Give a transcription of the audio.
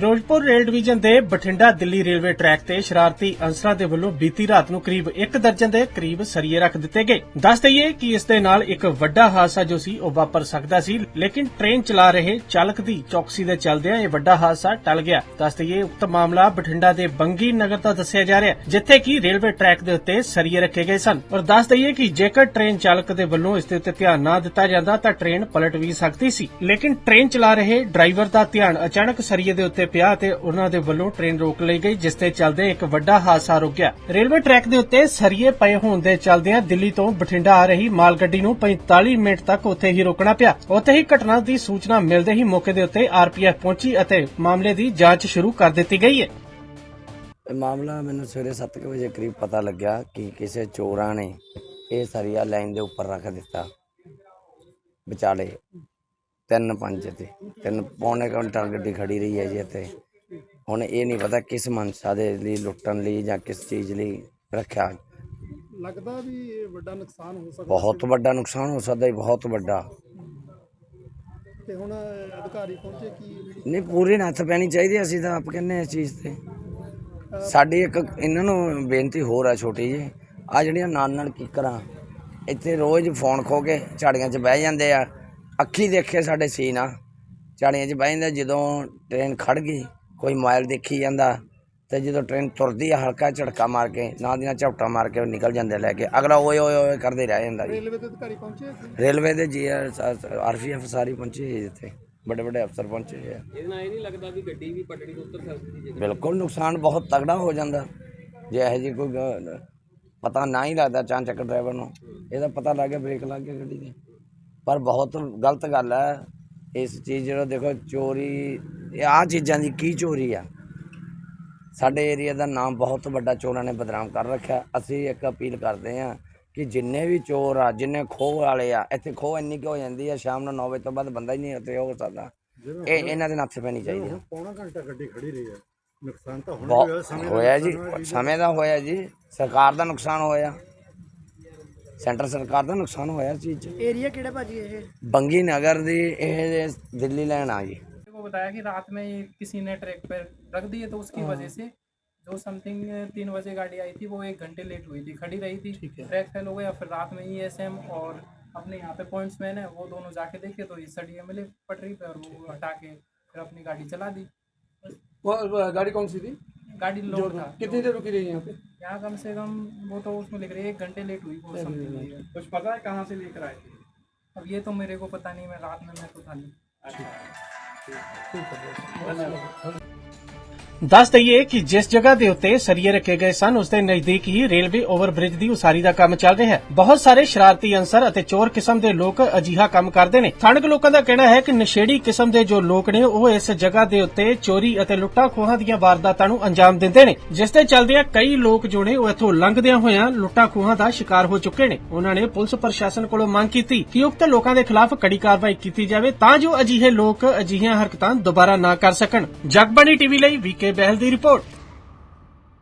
Firozpur rail division ਦੇ Bathinda Delhi railway track ਤੇ ਸ਼ਰਾਰਤੀ ਅਨਸਰਾਂ ਦੇ ਵੱਲੋਂ ਬੀਤੀ ਰਾਤ ਨੂੰ ਕਰੀਬ 1 ਦਰਜਨ ਦੇ ਕਰੀਬ ਸਰੀਏ ਰੱਖ ਦਿੱਤੇ ਗਏ। ਦੱਸ ਦਈਏ ਕਿ ਇਸ ਦੇ ਨਾਲ ਇੱਕ ਵੱਡਾ ਹਾਦਸਾ ਜੋ ਸੀ, ਉਹ ਵਾਪਰ ਸਕਦਾ ਸੀ, ਲੇਕਿਨ ਟ੍ਰੇਨ ਚਲਾ ਰਹੇ ਚਾਲਕ ਦੀ ਚੌਕਸੀ ਦੇ ਚੱਲਦਿਆਂ ਇਹ ਵੱਡਾ ਹਾਦਸਾ ਟਲ ਗਿਆ। ਦੱਸ ਦਈਏ, ਉਕਤ ਮਾਮਲਾ ਬਠਿੰਡਾ ਦੇ ਬੰਗੀ ਨਗਰ ਦਾ ਦੱਸਿਆ ਜਾ ਰਿਹਾ ਜਿੱਥੇ ਕਿ ਰੇਲਵੇ ਟਰੈਕ ਦੇ ਉੱਤੇ ਸਰੀਏ ਰੱਖੇ ਗਏ ਸਨ। ਔਰ ਦੱਸ ਦਈਏ ਕਿ ਜੇਕਰ ਟ੍ਰੇਨ ਚਾਲਕ ਦੇ ਵੱਲੋਂ ਇਸ ਦੇ ਉੱਤੇ ਧਿਆਨ ਨਾ ਦਿੱਤਾ ਜਾਂਦਾ, ਤਾਂ ਟ੍ਰੇਨ ਪਲਟ ਵੀ ਸਕਦੀ ਸੀ। ਲੇਕਿਨ ਟ੍ਰੇਨ ਚਲਾ ਰਹੇ ਡਰਾਈਵਰ ਦਾ ਧਿਆਨ ਅਚਾਨਕ ਸਰੀਏ ਦੇ ਉੱਤੇ ਪਿਆ ਤੇ ਉਹਨਾਂ ਦੇ ਵੱਲੋਂ ਟ੍ਰੇਨ ਰੋਕ ਲਈ ਗਈ, ਜਿਸ ਦੇ ਚੱਲਦੇ ਇੱਕ ਵੱਡਾ ਹਾਦਸਾ ਰੁਕ ਰੇਲਵੇ ਟਰੈਕ ਦੇ ਉੱਤੇ ਸਰੀਏ ਪਏ ਹੋਣ ਦੇ ਚੱਲਦਿਆਂ ਦਿੱਲੀ ਤੋਂ ਬਠਿੰਡਾ ਆ ਰਹੀ ਮਾਲ ਗੱਡੀ ਨੂੰ 45 ਮਿੰਟ ਤੱਕ ਉੱਥੇ ਹੀ ਰੋਕਣਾ ਪਿਆ। ਉੱਥੇ ਹੀ ਘਟਨਾ ਦੀ ਸੂਚਨਾ ਮਿਲਦੇ ਹੀ ਮੌਕੇ ਦੇ ਉੱਤੇ ਆਰਪੀਐਫ ਪਹੁੰਚੀ ਅਤੇ ਮਾਮਲੇ ਦੀ ਜਾਂਚ ਸ਼ੁਰੂ ਕਰ ਦਿੱਤੀ ਗਈ ਹੈ। ਇਹ ਮਾਮਲਾ ਮੈਨੂੰ ਸਵੇਰੇ 7 ਵਜੇ ਕਰੀਬ ਪਤਾ ਲੱਗਿਆ ਕਿ ਕਿਸੇ ਚੋਰਾਂ ਨੇ ਇਹ ਸਰੀਆ ਲਾਈਨ ਦੇ ਉੱਪਰ ਰੱਖ ਦਿੱਤਾ। ਵਿਚਾਲੇ ਤਿੰਨ ਪੰਜ ਤੇ ਤਿੰਨ ਪੌਣੇ ਘੰਟਾ ਗੱਡੀ ਖੜੀ ਰਹੀ ਹੈ ਜੀ ਇੱਥੇ। ਹੁਣ ਇਹ ਨਹੀਂ ਪਤਾ ਕਿਸ ਮਨਸ਼ਾ ਦੇ ਲਈ ਲੁੱਟਣ ਲਈ ਜਾਂ ਕਿਸ ਚੀਜ਼ ਲਈ ਰੱਖਿਆ। ਲੱਗਦਾ ਵੀ ਇਹ ਵੱਡਾ ਨੁਕਸਾਨ ਹੋ ਸਕਦਾ ਬਹੁਤ ਵੱਡਾ ਨੁਕਸਾਨ ਹੋ ਸਕਦਾ ਹੈ ਬਹੁਤ ਵੱਡਾ। ਤੇ ਹੁਣ ਅਧਿਕਾਰੀ ਪਹੁੰਚੇ ਕੀ? ਨਹੀਂ ਪੂਰੀ ਨੱਥ ਪੈਣੀ ਚਾਹੀਦੀ ਅਸੀਂ ਤਾਂ ਆਪ ਕਹਿੰਦੇ ਹਾਂ ਇਸ ਚੀਜ਼ ਤੇ। ਸਾਡੀ ਇੱਕ ਇਹਨਾਂ ਨੂੰ ਬੇਨਤੀ ਹੋਰ ਆ ਛੋਟੀ ਜੀ ਆ ਜਿਹੜੀਆਂ ਨਾਲ ਨਾਲ ਕਿੱਕਰਾਂ ਇੱਥੇ ਰੋਜ਼ ਫੋਨ ਖੋ ਕੇ ਝਾੜੀਆਂ 'ਚ ਬਹਿ ਜਾਂਦੇ ਆ। ਅੱਖੀ ਦੇਖੇ ਸਾਡੇ ਸੀਨ ਆ। ਝਾੜੀਆਂ 'ਚ ਬਹਿ ਜਾਂਦੇ ਜਦੋਂ ਟ੍ਰੇਨ ਖੜ ਗਈ ਕੋਈ ਮੋਬਾਈਲ ਦੇਖੀ ਜਾਂਦਾ ਤੇ ਜਦੋਂ ਟ੍ਰੇਨ ਤੁਰਦੀ ਆ ਹਲਕਾ ਝਟਕਾ ਮਾਰ ਕੇ ਨਾਲ ਦੀਆਂ ਝਪਟਾ ਮਾਰ ਕੇ ਉਹ ਨਿਕਲ ਜਾਂਦੇ ਲੈ ਕੇ। ਅਗਲਾ ਓਏ ਓਏ ਓਏ ਕਰਦੇ ਰਹਿ ਜਾਂਦਾ ਜੀ। ਰੇਲਵੇ ਦੇ ਅਧਿਕਾਰੀ ਪਹੁੰਚੇ ਸੀ ਰੇਲਵੇ ਦੇ ਜੀ ਆਰਪੀਐਫ ਸਾਰੀ ਪਹੁੰਚੀ ਹੈ ਜਿੱਥੇ ਵੱਡੇ ਵੱਡੇ ਅਫਸਰ ਪਹੁੰਚੇ ਹੋਏ ਆ। ਇਹਦੇ ਨਾਲ ਇਹ ਨਹੀਂ ਲੱਗਦਾ ਵੀ ਗੱਡੀ ਵੀ ਪਟੜੀ ਤੋਂ ਉੱਤਰ ਸਕਦੀ ਜੇ ਬਿਲਕੁਲ ਨੁਕਸਾਨ ਬਹੁਤ ਤਗੜਾ ਹੋ ਜਾਂਦਾ। ਜੇ ਇਹੋ ਜੀ ਕੋਈ ਪਤਾ ਨਾ ਹੀ ਲੱਗਦਾ ਚਾਂਚਕ ਡਰਾਈਵਰ ਨੂੰ। ਇਹਦਾ ਪਤਾ ਲੱਗ ਗਿਆ ਬ੍ਰੇਕ ਲੱਗ ਗਿਆ ਗੱਡੀ ਦੇ। ਪਰ ਬਹੁਤ ਗਲਤ ਗੱਲ ਹੈ। ਇਸ ਚੀਜ਼ ਜਿਹੜਾ ਦੇਖੋ ਚੋਰੀ ਇਹ ਆ ਚੀਜ਼ਾਂ ਦੀ ਕੀ ਚੋਰੀ ਆ? ਸਾਡੇ ਏਰੀਆ ਦਾ ਨਾਮ ਬਹੁਤ ਵੱਡਾ ਚੋਰਾਂ ਨੇ ਬਦਨਾਮ ਕਰ ਰੱਖਿਆ। ਅਸੀਂ ਇੱਕ ਅਪੀਲ ਕਰਦੇ ਹਾਂ ਕਿ ਜਿੰਨੇ ਵੀ ਚੋਰ ਆ ਜਿੰਨੇ ਖੋਹ ਵਾਲੇ ਆ ਇੱਥੇ ਖੋਹ ਇੰਨੀ ਕੁ ਹੋ ਜਾਂਦੀ ਆ ਸ਼ਾਮ ਨੂੰ 9 ਵਜੇ ਤੋਂ ਬਾਅਦ ਬੰਦਾ ਹੀ ਨਹੀਂ ਉੱਥੇ ਹੋ ਸਕਦਾ। ਇਹ ਇਹਨਾਂ ਦੇ ਨੱਥ ਪੈਣੀ ਚਾਹੀਦੀ ਹੈ ਪੌਣਾ ਘੰਟਾ ਗੱਡੀ ਖੜੀ ਰਹੀ ਹੈ ਨੁਕਸਾਨ ਤਾਂ ਬਹੁਤ ਹੋਇਆ ਜੀ ਸਮੇਂ ਦਾ ਹੋਇਆ ਜੀ। ਸਰਕਾਰ ਦਾ ਨੁਕਸਾਨ ਹੋਇਆ। ਸੈਂਟਰ ਸਰਕਾਰ ਦਾ ਨੁਕਸਾਨ ਹੋਇਆ ਇਸ ਚੀਜ਼ 'ਚ ਏਰੀਆ ਕਿਹੜਾ ਭਾਜੀ ਇਹ ਬੰਗੀ ਨਗਰ ਦੀ ਇਹ ਦਿੱਲੀ ਲੈਣ ਆ ਜੀ को बताया कि रात में ये किसी ने ट्रैक पर रख दिए तो उसकी वजह से जो समथिंग तीन बजे गाड़ी आई थी वो एक घंटे लेट हुई थी खड़ी रही थी ट्रैक फेल हो गया फिर रात में ई एस एम और अपने यहाँ पे पॉइंट्समैन है वो दोनों जाके देखे तो ये सड़िए मिले पटरी पे और वो हटा के फिर अपनी गाड़ी चला दी वो गाड़ी कौन सी थी गाड़ी लोड था। कितनी देर रुकी रही यहाँ पे? यहाँ कम से कम वो तो उसमें लिख रही है एक घंटे लेट हुई वो समथिंग कुछ पता है कहाँ से लेकर आए थे? अब ये तो मेरे को पता नहीं मैं रात में मैं तो था नहीं। ਦੱਸ ਦਈਏ ਕਿ ਜਿਸ ਜਗ੍ਹਾ ਦੇ ਉੱਤੇ ਸਰੀਏ ਰੱਖੇ ਗਏ ਸਨ, ਉਸ ਦੇ ਨਜ਼ਦੀਕ ਹੀ ਰੇਲਵੇ ਓਵਰਬ੍ਰਿਜ ਦੀ ਉਸਾਰੀ ਦਾ ਕੰਮ ਚੱਲ ਰਿਹਾ ਹੈ। ਬਹੁਤ ਸਾਰੇ ਸ਼ਰਾਰਤੀ ਅੰਸਰ ਅਤੇ ਚੋਰ ਕਿਸਮ ਦੇ ਲੋਕ ਅਜਿਹਾ ਕੰਮ ਕਰਦੇ ਨੇ। ਸਥਾਨਕ ਲੋਕਾਂ ਦਾ ਕਹਿਣਾ ਹੈ ਕਿ ਨਸ਼ੇੜੀ ਕਿਸਮ ਦੇ ਜੋ ਲੋਕ ਨੇ, ਉਹ ਇਸ ਜਗ੍ਹਾ ਦੇ ਉੱਤੇ ਚੋਰੀ ਅਤੇ ਲੁੱਟਾਂ ਖੋਹਾਂ ਦੀਆਂ ਵਾਰਦਾਤਾਂ ਨੂੰ ਅੰਜਾਮ ਦਿੰਦੇ ਨੇ। ਜਿਸ ਦੇ ਚੱਲਦਿਆਂ ਕਈ ਲੋਕ ਜੋ ਨੇ, ਉਹ ਇੱਥੋਂ ਲੰਘਦਿਆਂ ਹੋਇਆਂ ਲੁੱਟਾਂ ਖੋਹਾਂ ਦਾ ਸ਼ਿਕਾਰ ਹੋ ਚੁੱਕੇ ਨੇ। ਉਹਨਾਂ ਨੇ ਪੁਲਿਸ ਪ੍ਰਸ਼ਾਸਨ ਕੋਲੋਂ ਮੰਗ ਕੀਤੀ ਕਿ ਉਕਤ ਲੋਕਾਂ ਦੇ ਖਿਲਾਫ ਕੜੀ ਕਾਰਵਾਈ ਕੀਤੀ ਜਾਵੇ ਤਾਂ ਜੋ ਅਜਿਹੇ ਲੋਕ ਅਜਿਹੀਆਂ ਹਰਕਤਾਂ ਦੁਬਾਰਾ ਨਾ ਕਰ ਸਕਣ। ਜਗਬਾਣੀ ਟੀਵੀ ਲਈ ਵੀਕੇ BBL the report.